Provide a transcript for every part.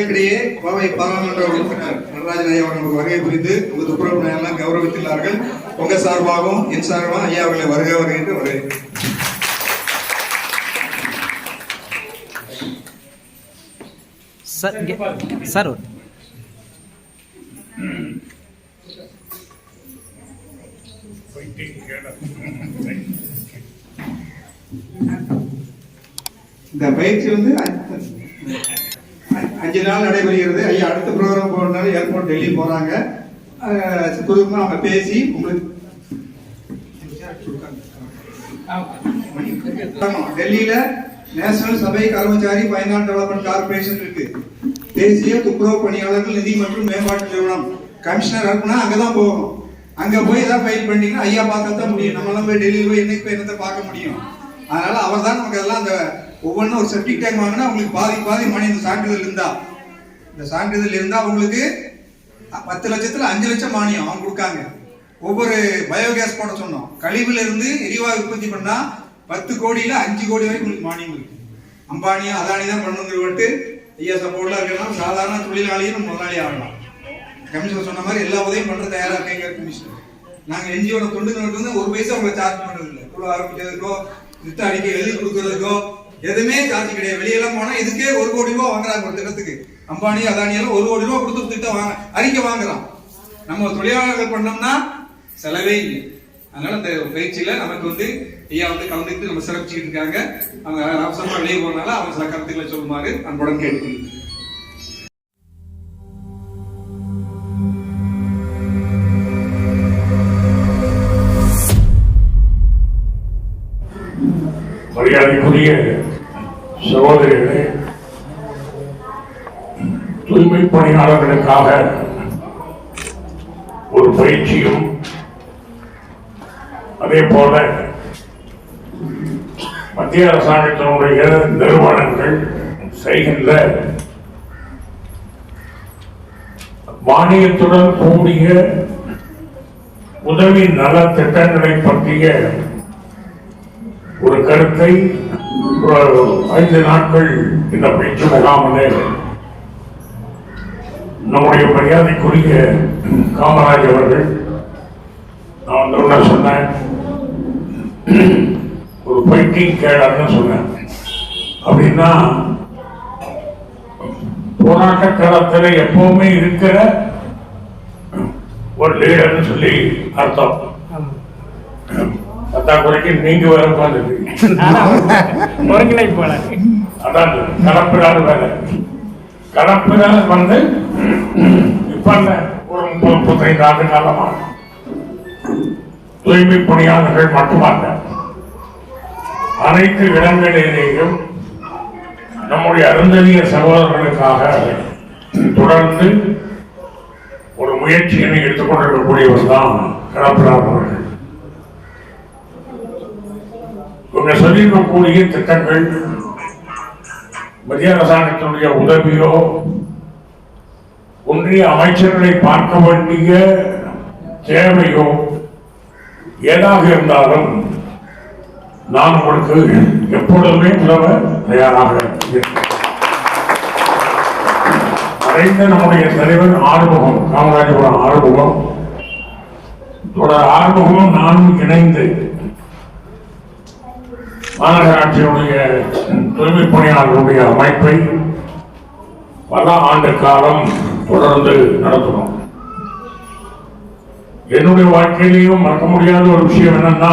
எங்களுக்கிடையே கோவை பாராளுமன்ற உறுப்பினர் நடராஜன் ஐயா அவர்கள் வருகை புரிந்து உங்கள் துப்புரவு எல்லாம் கௌரவித்துள்ளார்கள். உங்க சார்பாகவும் என் சார்பாகவும் ஐயா அவர்களை வருக வருகின்ற ஒரு சார் இந்த பயிற்சி வந்து அஞ்சு- நாள் நடைபெறுகிறது. ஐயா அடுத்த ப்ரோக்ராம் போகிறதுனால ஏர்போர்ட் டெல்லி போறாங்க. அஹ், அவங்க பேசி உங்களுக்கு டெல்லியில நேஷனல் சபை கர்மச்சாரி பைனான் டெவலப்மெண்ட் கார்பரேஷன் இருக்கு. தேசிய துப்புரவு பணியாளர்கள் நிதி மற்றும் மேம்பாட்டு நிறுவனம். கமிஷனர் இருக்குன்னா அங்கதான் போகணும். அங்க போய் ஏதாவது ஃபைல் பண்ணீங்கன்னா ஐயா பார்க்க தான் முடியும். நம்மளாம் போய் டெல்லியில் போய் என்னைக்கு போய் என்னத்தை பார்க்க முடியும்? அதனால அவர் தான் நமக்கு எல்லாம் அந்த ஒவ்வொன்றும் ஒரு செப்டிக் டேங்க் வாங்கினா உங்களுக்கு பாதி பாதி மணி இந்த சான்றிதழ் இருந்தா. இந்த சான்றிதழ் இருந்தா உங்களுக்கு பத்து லட்சத்துல அஞ்சு லட்சம் மானியம் அவங்க கொடுக்காங்க. ஒவ்வொரு பயோகேஸ் போட சொன்னோம். கழிவுல இருந்து எரிவாயு உற்பத்தி பண்ணா பத்து கோடியில அஞ்சு கோடி வரைக்கும் உங்களுக்கு மானியம் இருக்கு அம்பானியா அதானி தான் பண்ணுங்கிறவட்டு ஐயா சப்போர்ட்லாம் இருக்கலாம் சாதாரண தொழிலாளியும் முதலாளி ஆகலாம். கமிஷனர் சொன்ன மாதிரி எல்லா உதவியும் பண்ற தயாரா இருக்கீங்க கமிஷன் நாங்க என்ஜிஓட தொண்டு வந்து ஒரு பைசா உங்களை சார்ஜ் பண்றது இல்லை குழு ஆரம்பிக்கிறதுக்கோ திட்ட அறிக்கை எழுதி கொடுக்கறதுக்கோ எதுவுமே சார்ஜ் கிடையாது. வெளியெல்லாம் போனா இதுக்கே ஒரு கோடி ரூபாய் வாங்குறாங்க ஒரு திட்டத்துக்கு அம்பானி அதானி எல்லாம் ஒரு கோடி ரூபாய் கொடுத்து திட்டம் வாங்க அறிக்கை வாங்குறான். நம்ம தொழிலாளர்கள் பண்ணோம்னா செலவே இல்லை. அதனால இந்த பயிற்சியில நமக்கு வந்து ஐயா வந்து கலந்துட்டு நம்ம சிறப்பிச்சுட்டு இருக்காங்க. அவங்க அவசரமா வெளியே போனால அவங்க சில கருத்துக்களை சொல்லுமாறு அன்புடன் கேட்டுக்கொள்கிறேன். மரியாதைக்குரிய தூய்மை பணியாளர்களுக்காக ஒரு பயிற்சியும் அதே போல மத்திய அரசாங்கத்தினுடைய நிறுவனங்கள் செய்கின்ற மானியத்துடன் கூடிய உதவி நல திட்டங்களை பற்றிய ஒரு கருத்தை ஐந்து நாட்கள் இந்த பயிற்சி முகாமிலே நம்முடைய மரியாதைக்குரிய காமராஜ் அவர்கள் நான் வந்து ஒண்ணு சொன்னேன். ஒரு பைக்கிங் கேடர்னு சொன்னேன். அப்படின்னா போராட்ட களத்தில் எப்பவுமே இருக்கிற ஒரு லீடர்னு சொல்லி அர்த்தம். பத்தாக்குறைக்கு நீங்க வேற உட்காந்துருக்கீங்க அதான் கலப்பினார் வேலை கலப்பினார் வந்து இப்ப ஒரு முப்பது முப்பத்தைந்து ஆண்டு காலமாக தூய்மை பணியாளர்கள் மட்டுமல்ல அனைத்து இடங்களிலேயும் நம்முடைய அருந்ததிய சகோதரர்களுக்காக தொடர்ந்து ஒரு முயற்சியினை எடுத்துக்கொண்டிருக்கக்கூடியவர் தான் கலப்பினார் அவர்கள். இவங்க சொல்லியிருக்கக்கூடிய திட்டங்கள் மத்திய அரசாங்கத்தினுடைய உதவியோ ஒன்றிய அமைச்சர்களை பார்க்க வேண்டிய தேவையோ ஏதாக இருந்தாலும் நான் உங்களுக்கு எப்பொழுதுமே உதவ தயாராக மறைந்த நம்முடைய தலைவர் ஆறுமுகம் காமராஜபுரம் ஆறுமுகம். தொடர் ஆறுமுகமும் நானும் இணைந்து மாநகராட்சியுடைய தூய்மை பணியாளர்களுடைய அமைப்பை பல ஆண்டு காலம் தொடர்ந்து நடத்தணும். என்னுடைய வாழ்க்கையிலையும் மறக்க முடியாத ஒரு விஷயம் என்னன்னா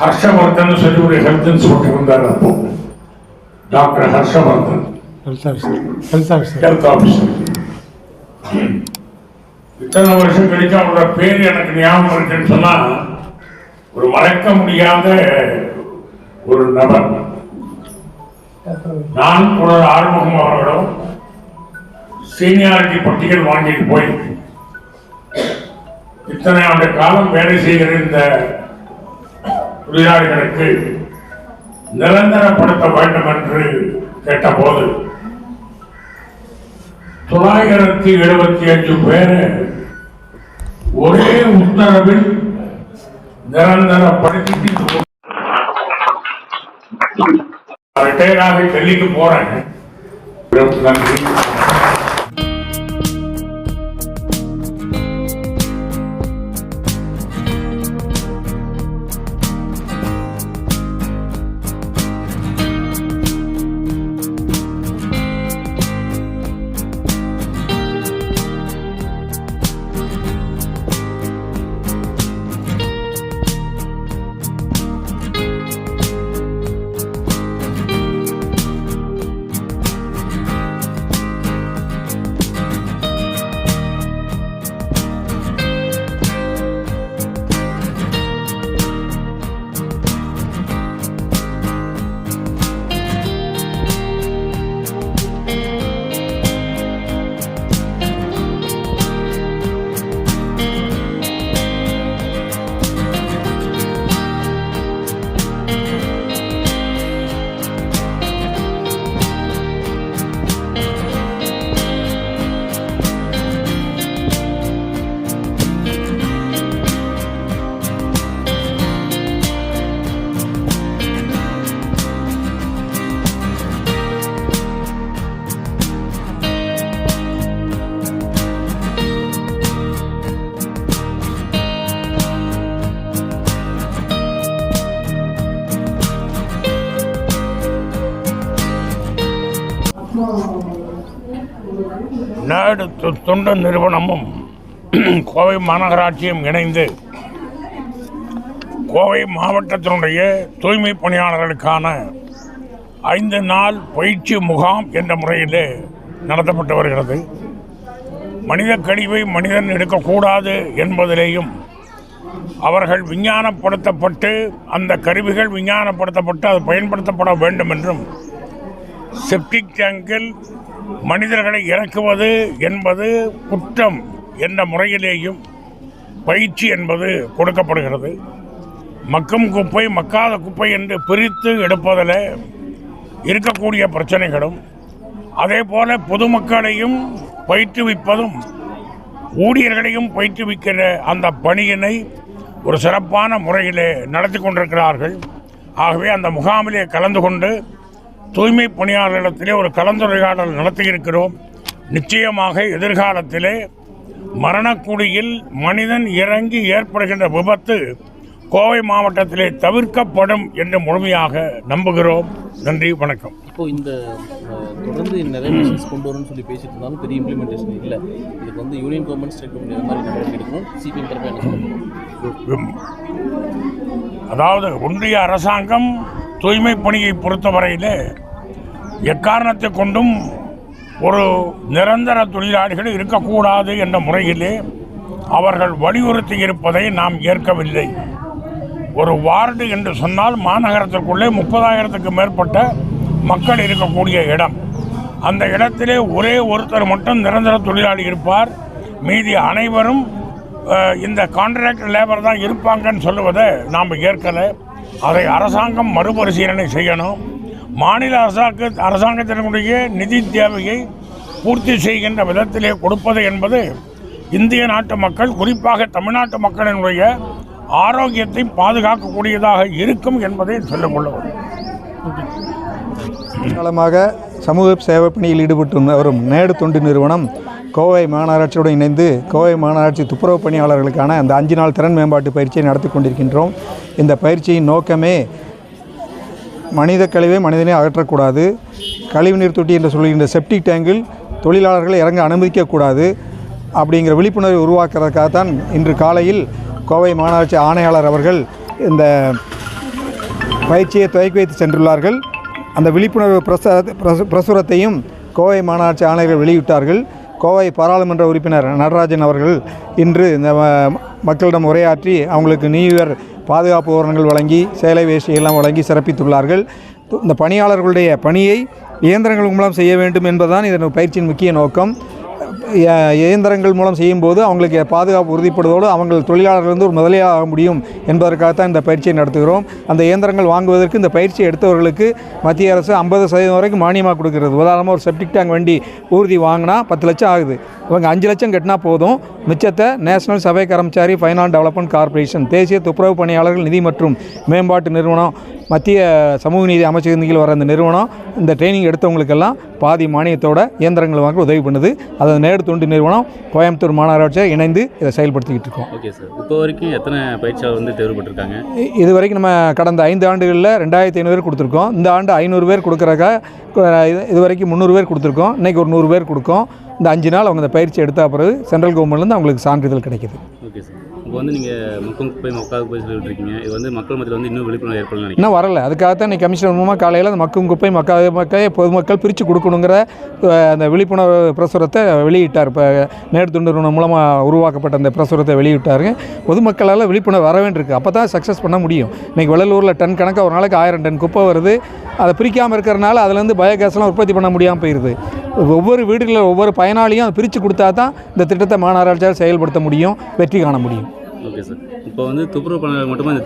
ஹர்ஷவர்தன் சொல்லி ஒரு ஹெல்த் இன்ஸ்பெக்டர் இருந்தார் அப்போ. டாக்டர் ஹர்ஷவர்தன். ஹெல்த் ஆஃபீஸர் இத்தனை வருஷம் கழிச்சு அவரோட பேர் எனக்கு ஞாபகம் இருக்குன்னு சொன்னா ஒரு மறக்க முடியாத ஒரு நபர். நான் ஒரு ஆறுமுகம் அவர்களும் சீனியாரிட்டி பட்டியல் வாங்கிட்டு போய் இத்தனை ஆண்டு காலம் வேலை செய்கிற இந்த தொழிலாளிகளுக்கு நிரந்தரப்படுத்த வேண்டும் என்று கேட்டபோது தொள்ளாயிரத்தி எழுபத்தி அஞ்சு பேரை ஒரே உத்தரவில் நிரந்தரப்படுத்திட்டு ரிட்டையர் ஆகி டெல்லிக்கு போறேன். நன்றி. தொண்டு நிறுவனமும் கோவை மாநகராட்சியும் இணைந்து கோவை மாவட்டத்தினுடைய தூய்மை பணியாளர்களுக்கான ஐந்து நாள் பயிற்சி முகாம் என்ற முறையில் நடத்தப்பட்டு வருகிறது. மனித கழிவை மனிதன் எடுக்கக்கூடாது என்பதிலேயும் அவர்கள் விஞ்ஞானப்படுத்தப்பட்டு அந்த கருவிகள் விஞ்ஞானப்படுத்தப்பட்டு அது பயன்படுத்தப்பட வேண்டும் என்றும் செப்டிக் டேங்கில் மனிதர்களை இறக்குவது என்பது குற்றம் என்ற முறையிலேயும் பயிற்சி என்பது கொடுக்கப்படுகிறது. மக்கும் குப்பை மக்காத குப்பை என்று பிரித்து எடுப்பதில் இருக்கக்கூடிய பிரச்சனைகளும் அதே போல பொதுமக்களையும் பயிற்றுவிப்பதும் ஊழியர்களையும் பயிற்றுவிக்கிற அந்த பணியினை ஒரு சிறப்பான முறையிலே நடத்தி கொண்டிருக்கிறார்கள். ஆகவே அந்த முகாமிலே கலந்து கொண்டு தூய்மை பணியாளர்களிடத்திலே ஒரு கலந்துரையாடல் நடத்தியிருக்கிறோம். நிச்சயமாக எதிர்காலத்திலே மரணக்குடியில் மனிதன் இறங்கி ஏற்படுகின்ற விபத்து கோவை மாவட்டத்திலே தவிர்க்கப்படும் என்று முழுமையாக நம்புகிறோம். நன்றி வணக்கம். இப்போ இந்த தொடர்ந்து நிறைய கொண்டு வரணும்னு சொல்லி பேசிட்டு இருந்தாலும் பெரிய இம்ப்ளிமெண்டேஷன் இல்லை. இதுக்கு வந்து யூனியன் கவர்மெண்ட் ஸ்டேட் கவர்மெண்ட் மாதிரி நடவடிக்கை எடுக்கணும் சிபிஎம் தரப்பு அதாவது ஒன்றிய அரசாங்கம் தூய்மை பணியை பொறுத்தவரையில் எக்காரணத்தை கொண்டும் ஒரு நிரந்தர தொழிலாளிகள் இருக்கக்கூடாது என்ற முறையிலே அவர்கள் வலியுறுத்தி இருப்பதை நாம் ஏற்கவில்லை. ஒரு வார்டு என்று சொன்னால் மாநகரத்திற்குள்ளே முப்பதாயிரத்துக்கு மேற்பட்ட மக்கள் இருக்கக்கூடிய இடம். அந்த இடத்திலே ஒரே ஒருத்தர் மட்டும் நிரந்தர தொழிலாளி இருப்பார். மீதி அனைவரும் இந்த கான்ட்ராக்ட் லேபர் தான் இருப்பாங்கன்னு சொல்லுவதை நாம் ஏற்கலை. அதை அரசாங்கம் மறுபரிசீலனை செய்யணும். மாநில அரசாங்க அரசாங்கத்தினுடைய நிதி தேவையை பூர்த்தி செய்கின்ற விதத்திலே கொடுப்பது என்பது இந்திய நாட்டு மக்கள் குறிப்பாக தமிழ்நாட்டு மக்களினுடைய ஆரோக்கியத்தை பாதுகாக்கக்கூடியதாக இருக்கும் என்பதை சொல்லிக் கொள்ளுவோம் காலமாக சமூக சேவை பணியில் ஈடுபட்டு வரும் நேடு தொண்டு நிறுவனம் கோவை மாநகராட்சியுடன் இணைந்து கோவை மாநகராட்சி துப்புரவு பணியாளர்களுக்கான அந்த அஞ்சு நாள் திறன் மேம்பாட்டு பயிற்சியை நடத்தி கொண்டிருக்கின்றோம். இந்த பயிற்சியின் நோக்கமே மனித கழிவை மனிதனை அகற்றக்கூடாது. கழிவுநீர் தொட்டி என்று சொல்கின்ற செப்டிக் டேங்கில் தொழிலாளர்களை இறங்க அனுமதிக்கக்கூடாது. அப்படிங்கிற விழிப்புணர்வை உருவாக்குறதுக்காகத்தான் இன்று காலையில் கோவை மாநகராட்சி ஆணையாளர் அவர்கள் இந்த பயிற்சியை துவக்கி வைத்து சென்றுள்ளார்கள். அந்த விழிப்புணர்வு பிரசார பிரசு- பிரசுரத்தையும் கோவை மாநகராட்சி ஆணையர்கள் வெளியிட்டார்கள். கோவை பாராளுமன்ற உறுப்பினர் நடராஜன் அவர்கள் இன்று இந்த மக்களிடம் உரையாற்றி அவங்களுக்கு நியூ இயர் பாதுகாப்பு உபகரணங்கள் வழங்கி சேலை வேஷ்டி எல்லாம் வழங்கி சிறப்பித்துள்ளார்கள். இந்த பணியாளர்களுடைய பணியை இயந்திரங்கள் மூலம் செய்ய வேண்டும் என்பதுதான் இதன் பயிற்சியின் முக்கிய நோக்கம். இயந்திரங்கள் மூலம் செய்யும்போது அவங்களுக்கு பாதுகாப்பு உறுதிப்படுவதோடு அவங்கள் தொழிலாளர்கள் வந்து ஒரு முதலியாக ஆக முடியும் என்பதற்காகத்தான் இந்த பயிற்சியை நடத்துகிறோம். அந்த இயந்திரங்கள் வாங்குவதற்கு இந்த பயிற்சி எடுத்தவர்களுக்கு மத்திய அரசு ஐம்பது சதவீதம் வரைக்கும் மானியமாக கொடுக்கிறது. உதாரணமாக ஒரு செப்டிக் டேங்க் வண்டி ஊர்தி வாங்கினா பத்து லட்சம் ஆகுது. இவங்க அஞ்சு லட்சம் கட்டினா போதும். மிச்சத்தை நேஷனல் சபை கர்மச்சாரி ஃபைனான்ஸ் டெவலப்மெண்ட் கார்ப்பரேஷன் தேசிய துப்புரவு பணியாளர்கள் நிதி மற்றும் மேம்பாட்டு நிறுவனம் மத்திய சமூக நீதி அமைச்சகத்தின் கீழ் வர இந்த நிறுவனம் இந்த ட்ரைனிங் எடுத்தவங்களுக்கெல்லாம் பாதி மானியத்தோட இயந்திரங்கள் வாங்க உதவி பண்ணுது. அதை நேடு தொண்டு நிறுவனம் கோயம்புத்தூர் மாநகராட்சியாக இணைந்து இதை செயல்படுத்திக்கிட்டு இருக்கோம். Okay sir. இப்போ வரைக்கும் எத்தனை பயிற்சியாளர் வந்து தேர்வுபட்டிருக்காங்க இது வரைக்கும் நம்ம கடந்த ஐந்து ஆண்டுகளில் ரெண்டாயிரத்தி ஐநூறு பேர் கொடுத்துருக்கோம். இந்த ஆண்டு ஐநூறு பேர் கொடுக்குறக்கா இது இது வரைக்கும் முந்நூறு பேர் கொடுத்துருக்கோம். இன்றைக்கி ஒரு நூறு பேர் கொடுக்கோம். இந்த அஞ்சு நாள் அவங்க இந்த பயிற்சி எடுத்த பிறகு சென்ட்ரல் கவர்மெண்ட்லேருந்து அவங்களுக்கு சான்றிதழ் கிடைக்குது. Okay sir. இப்போ வந்து நீங்கள் மக்கும் போய் மக்காவுக்கு போய் சொல்லிட்டு இருக்கீங்க. இது வந்து மக்கள் மத்தியில் வந்து இன்னும் விழிப்புணர்வு ஏற்படலாம் இன்னும் வரல. அதுக்காகத்தான் இன்னைக்கு கமிஷனர் மூலமாக காலையில் அந்த மக்கும் குப்பை மக்காத மக்கையை பொதுமக்கள் பிரித்து கொடுக்கணுங்கிற அந்த விழிப்புணர்வு பிரசுரத்தை வெளியிட்டார். இப்போ நேரு துண்டு நிறுவனம் மூலமாக உருவாக்கப்பட்ட அந்த பிரசுரத்தை வெளியிட்டாருங்க. பொதுமக்களால் விழிப்புணர்வு வர வேண்டியிருக்கு. அப்போ தான் சக்ஸஸ் பண்ண முடியும். இன்றைக்கி வெள்ளலூரில் டன் கணக்காக ஒரு நாளைக்கு ஆயிரம் டன் குப்பை வருது. அதை பிரிக்காமல் இருக்கிறனால அதுலேருந்து பயோகேஸ்லாம் உற்பத்தி பண்ண முடியாமல் போயிடுது ஒவ்வொரு வீடுகளில் ஒவ்வொரு பயனாளியும் அதை பிரித்து கொடுத்தா தான் இந்த திட்டத்தை மாநகராட்சியால் செயல்படுத்த முடியும் வெற்றி காண முடியும். ஓகே சார் இப்போ வந்து துப்புரவு பணியாளர் மட்டுமா இந்த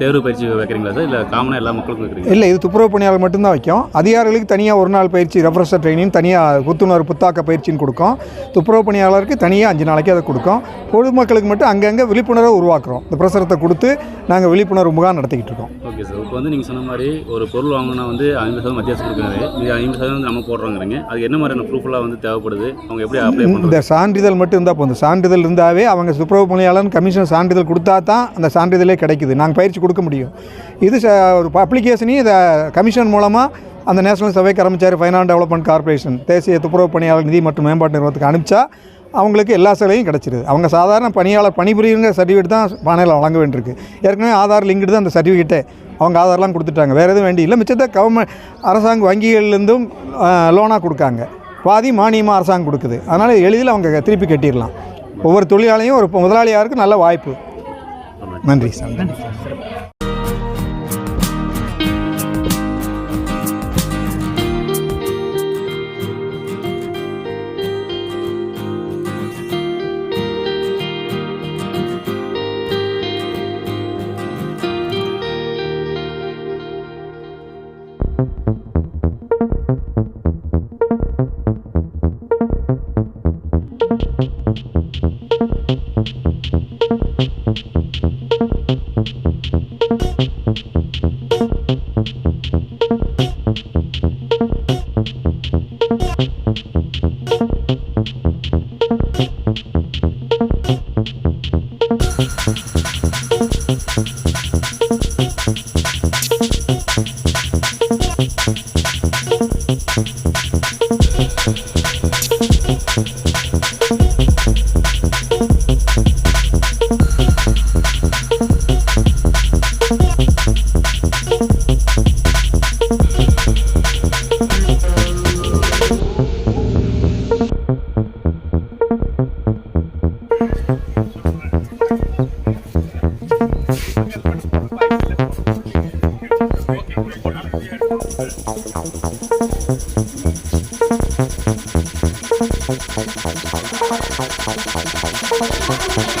தேர்வு பயிற்சி வைக்கிறீங்களா சார்? இல்லை காமனாக எல்லா மக்களுக்கும் வைக்கிறீங்க இல்லை இது துப்புரவு பணியாளர் மட்டும்தான் வைக்கும். அதிகாரிகளுக்கு தனியாக ஒரு நாள் பயிற்சி ரெஃப்ரெஷர் ட்ரைனிங் தனியாக புத்துணர்வு புத்தாக்க பயிற்சின்னு கொடுக்கும். துப்புரவு பணியாளருக்கு தனியாக அஞ்சு நாளைக்கு அதை கொடுக்கும். பொதுமக்களுக்கு மட்டும் அங்கங்கே விழிப்புணர்வை உருவாக்குறோம். இந்த பிரசுரத்தை கொடுத்து நாங்கள் விழிப்புணர்வு முகாம் நடத்திக்கிட்டு இருக்கோம். ஓகே சார் இப்போ வந்து நீங்கள் சொன்ன மாதிரி ஒரு பொருள் வாங்கினா வந்து ஐம்பது சதவீதம் மத்திய அரசு இது ஐம்பது சதவீதம் வந்து நம்ம போடுறோங்கிறீங்க. அது என்ன மாதிரியான ப்ரூஃபெல்லாம் வந்து தேவைப்படுது? அவங்க எப்படி அப்ளை இந்த சான்றிதழ் மட்டும் இருந்தால் போதும். சான்றிதழ் இருந்தாவே அவங்க துப்புரவு பணியாளர் கமிஷன் சான்றிதழ் கொடுத்தா தான் அந்த சான்றிதழே கிடைக்குது. நாங்கள் பயிற்சி கொடுக்க முடியும். இது ச- ஒரு அப்ளிகேஷனையும் இதை கமிஷன் மூலமாக அந்த நேஷனல் சபை கர்மச்சாரி ஃபைனான்ஸ் டெவலப்மெண்ட் கார்பரேஷன் தேசிய துப்புரவு பணியாளர் நிதி மற்றும் மேம்பாட்டு நிறுவனத்துக்கு அனுப்பிச்சா அவங்களுக்கு எல்லா சேவையும் கிடச்சிருது. அவங்க சாதாரண பணியாளர் பணிபுரியுங்கிற சர்டிஃபிகேட் தான் பானையில் வழங்க வேண்டியிருக்கு. ஏற்கனவே ஆதார் லிங்க்டு தான் அந்த சர்டிஃபிகேட்டே அவங்க ஆதார்லாம் கொடுத்துட்டாங்க. வேறு எதுவும் வேண்டி இல்லை மிச்சத்தை கவர்மெண்ட் அரசாங்க வங்கிகள்லேருந்தும் லோனாக கொடுக்காங்க. பாதி மானியமாக அரசாங்கம் கொடுக்குது. அதனால் எளிதில் அவங்க திருப்பி கட்டிடலாம். ஒவ்வொரு தொழிலாளையும் ஒரு முதலாளியாருக்கு நல்ல வாய்ப்பு. நன்றி. சார். நன்றி Thank you.